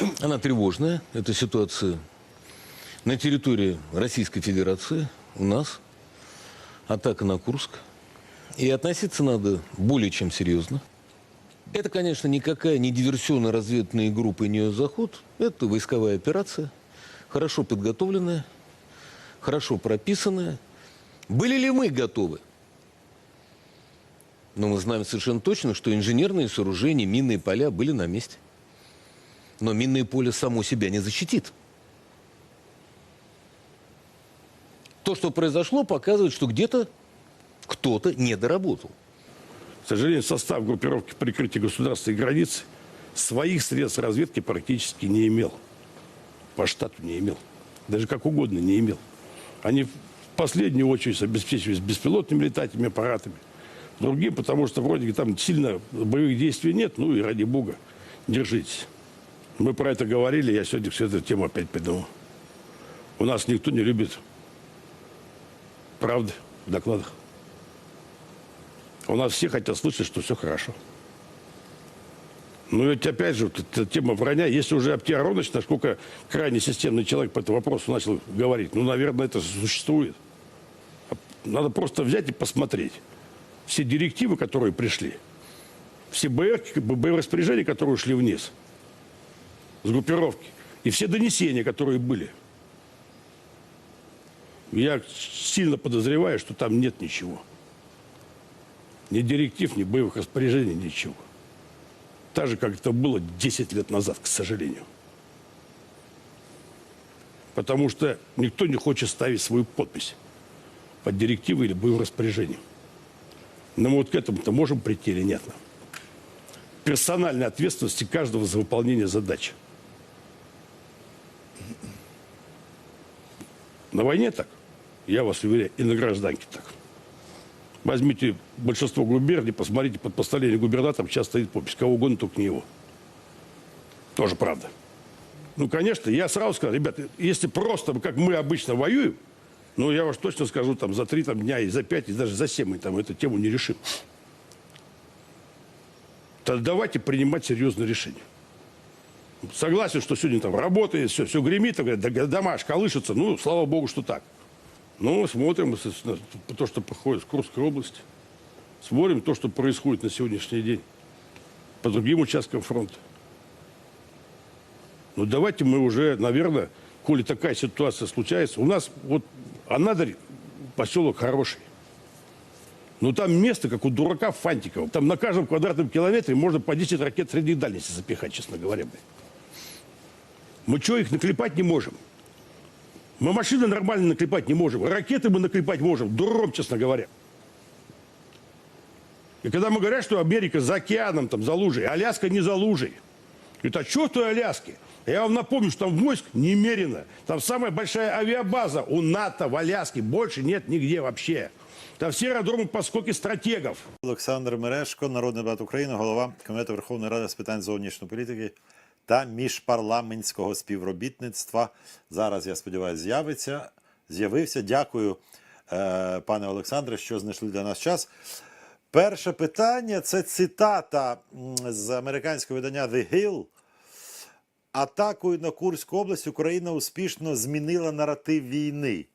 Она тревожная, эта ситуация на территории Российской Федерации, у нас, атака на Курск. И относиться надо более чем серьезно. Это, конечно, никакая не диверсионно-разведывательная группа и не ее заход. Это войсковая операция, хорошо подготовленная, хорошо прописанная. Были ли мы готовы? Но мы знаем совершенно точно, что инженерные сооружения, минные поля были на месте. Но минное поле само себя не защитит. То, что произошло, показывает, что где-то кто-то не доработал. К сожалению, состав группировки прикрытия государственной границы своих средств разведки практически не имел. По штату не имел. Даже как угодно не имел. Они в последнюю очередь обеспечивались беспилотными летательными аппаратами. Другим, потому что вроде бы там сильно боевых действий нет. Ну и ради бога, держитесь. Мы про это говорили, я сегодня всю эту тему опять придумал. У нас никто не любит правды в докладах. У нас все хотят слышать, что все хорошо. Ну ведь опять же, вот эта тема вранья, если уже Аптия Аронович, насколько крайне системный человек по этому вопросу начал говорить, ну, наверное, это существует. Надо просто взять и посмотреть. Все директивы, которые пришли, все БР, распоряжения, которые ушли вниз с группировки, и все донесения, которые были. Я сильно подозреваю, что там нет ничего. Ни директив, ни боевых распоряжений, ничего. Так же, как это было 10 лет назад, к сожалению. Потому что никто не хочет ставить свою подпись под директивой или боевым распоряжением. Но мы вот к этому-то можем прийти или нет? Персональной ответственности каждого за выполнение задач. На войне так, я вас уверяю, и на гражданке так. Возьмите большинство губерний, посмотрите под постановление губернатора, сейчас стоит подпись, кого угодно, только не его. Тоже правда. Ну, конечно, я сразу сказал, ребята, если просто, как мы обычно воюем, ну, я уж точно скажу, там, за три там, дня, и за пять, и даже за семь мы там эту тему не решим. Тогда давайте принимать серьезные решения. Согласен, что сегодня там работает, все, все гремит, там, говорят, да, дома аж колышутся, ну, слава богу, что так. Ну, смотрим то, что происходит в Курской области. Смотрим то, что происходит на сегодняшний день по другим участкам фронта. Ну, давайте мы уже, наверное, коли такая ситуация случается, у нас вот Анадырь, поселок хороший. Но там место, как у дурака Фантикова. Там на каждом квадратном километре можно по 10 ракет средней дальности запихать, честно говоря. блин. Мы что, их наклепать не можем? Мы машины нормально наклепать не можем. Ракеты мы наклепать можем. Дуром, честно говоря. И когда мы говорят, что Америка за океаном, там, за лужей, Аляска не за лужей. Говорит, а что в той Аляске? Я вам напомню, что там войск немерено. Там самая большая авиабаза у НАТО в Аляске. Больше нет нигде вообще. Там все аэродромы по скоке стратегов. Олександр Мерешко, народний депутат України, голова Комітету Верховної Ради з питань зовнішньої політики Та міжпарламентського співробітництва. Зараз, я сподіваюся, з'явиться. З'явився. Дякую, е, пане Олександре, що знайшли для нас час. Перше питання це цитата з американського видання The Hill. Атакою на Курську область Україна успішно змінила наратив війни.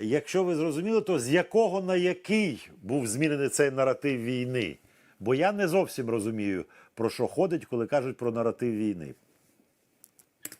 Якщо ви зрозуміли, то з якого на який був змінений цей наратив війни? Бо я не зовсім розумію, про що ходить, коли кажуть про наратив війни.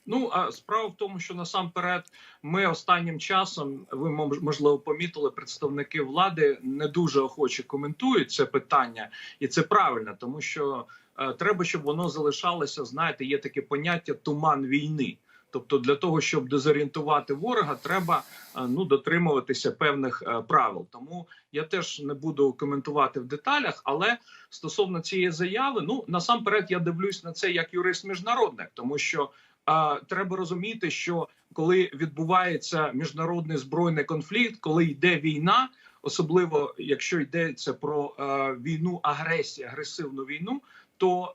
Ну а справа в тому, що насамперед ми останнім часом, ви мож- можливо помітили, представники влади не дуже охоче коментують це питання, і це правильно, тому що е, треба, щоб воно залишалося. Знаєте, є таке поняття туман війни. Тобто, для того, щоб дезорієнтувати ворога, треба е, ну дотримуватися певних е, правил. Тому я теж не буду коментувати в деталях, але стосовно цієї заяви, ну насамперед я дивлюсь на це як юрист міжнародник, тому що а, треба розуміти, що коли відбувається міжнародний збройний конфлікт, коли йде війна, особливо якщо йдеться про е, війну агресії, агресивну війну, то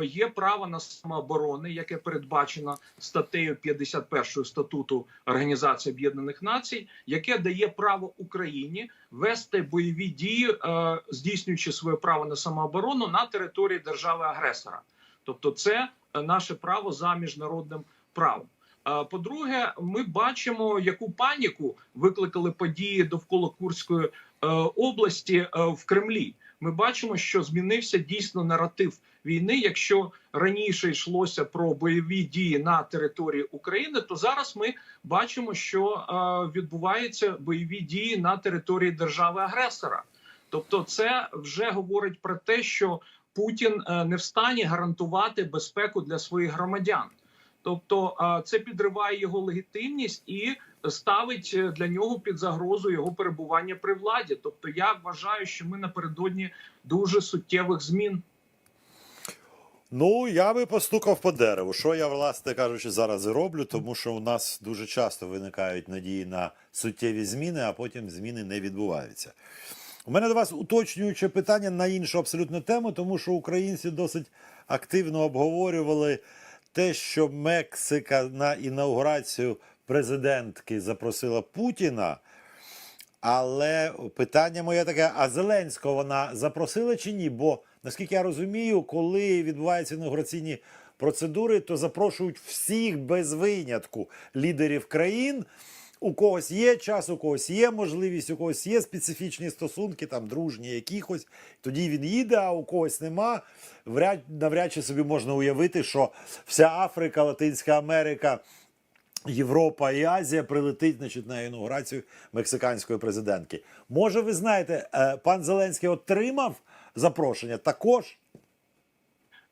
е, є право на самооборони, яке передбачено статтею 51 статуту Організації Об'єднаних Націй, яке дає право Україні вести бойові дії, е, здійснюючи своє право на самооборону на території держави агресора. Тобто, це е, наше право за міжнародним правом. Е, По-друге, ми бачимо, яку паніку викликали події довкола Курської е, області е, в Кремлі. Ми бачимо, що змінився дійсно наратив війни. Якщо раніше йшлося про бойові дії на території України, то зараз ми бачимо, що е, відбуваються бойові дії на території держави-агресора. Тобто, це вже говорить про те, що Путін е, не в стані гарантувати безпеку для своїх громадян. Тобто, це підриває його легітимність і ставить е, для нього під загрозу його перебування при владі. Тобто, я вважаю, що ми напередодні дуже суттєвих змін. Ну, я би постукав по дереву. Що я, власне кажучи, зараз роблю, тому що у нас дуже часто виникають надії на суттєві зміни, а потім зміни не відбуваються. У мене до вас уточнююче питання на іншу абсолютно тему, тому що українці досить активно обговорювали те, що Мексика на інаугурацію президентки запросила Путіна. Але питання моє таке: а Зеленського вона запросила чи ні? Бо наскільки я розумію, коли відбуваються інаугураційні процедури, то запрошують всіх без винятку лідерів країн. У когось є час, у когось є можливість, у когось є специфічні стосунки, там дружні якихось. Тоді він їде, а у когось нема. Вряд, навряд чи собі можна уявити, що вся Африка, Латинська Америка. Європа і Азія прилетить значить, на інаугурацію мексиканської президентки. Може, ви знаєте, е, пан Зеленський отримав запрошення також.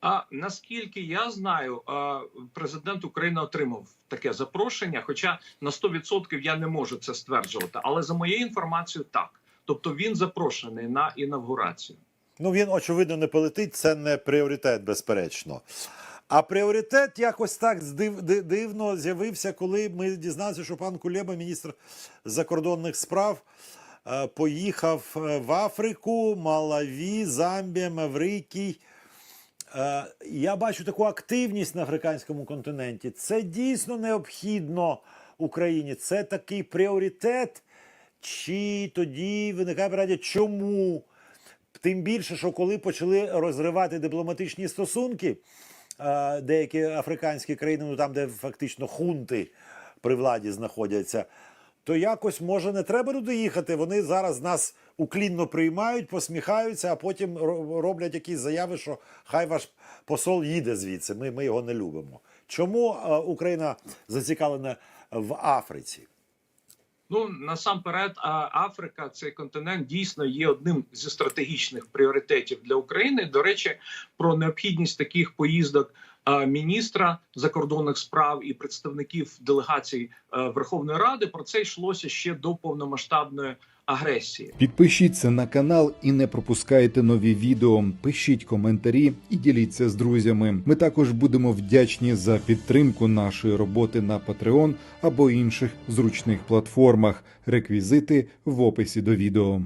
А наскільки я знаю, президент України отримав таке запрошення. Хоча на 100% я не можу це стверджувати. Але за моєю інформацією, так. Тобто він запрошений на інавгурацію. Ну, він, очевидно, не полетить, це не пріоритет, безперечно. А пріоритет якось так дивно з'явився, коли ми дізналися, що пан Кулеба, міністр закордонних справ, е, поїхав е, в Африку, Малаві, Замбія, Маврикій. Е, Я бачу таку активність на африканському континенті. Це дійсно необхідно Україні. Це такий пріоритет. Чи тоді виникає питання, чому? Тим більше, що коли почали розривати дипломатичні стосунки, е, деякі африканські країни, ну там, де фактично хунти при владі знаходяться, то якось може не треба туди їхати. Вони зараз нас уклінно приймають, посміхаються, а потім роблять якісь заяви, що хай ваш посол їде звідси. Ми, ми його не любимо. Чому е, Україна зацікавлена в Африці? Ну насамперед, Африка, цей континент дійсно є одним зі стратегічних пріоритетів для України. До речі, про необхідність таких поїздок міністра закордонних справ і представників делегацій Верховної Ради про це йшлося ще до повномасштабної агресії. Підпишіться на канал і не пропускайте нові відео. Пишіть коментарі і діліться з друзями. Ми також будемо вдячні за підтримку нашої роботи на Patreon або інших зручних платформах. Реквізити в описі до відео.